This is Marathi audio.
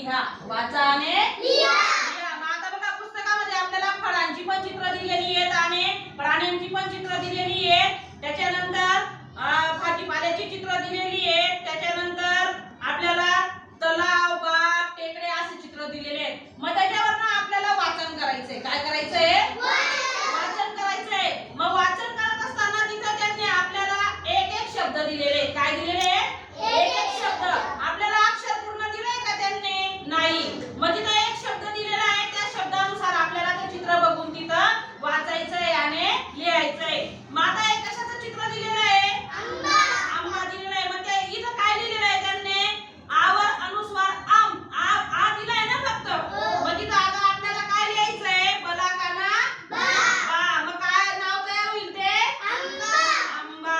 लिहा. वाचा आता बघा पुस्तकामध्ये आपल्याला फळांची पण चित्र दिलेली आहेत आणि प्राण्यांची पण चित्र दिलेली आहेत. त्याच्यानंतर भाजीपाल्याची चित्र दिलेली आहेत. त्याच्यानंतर आपल्याला तलाव बाग टेकडे असे चित्र दिलेले आहेत. मग Mata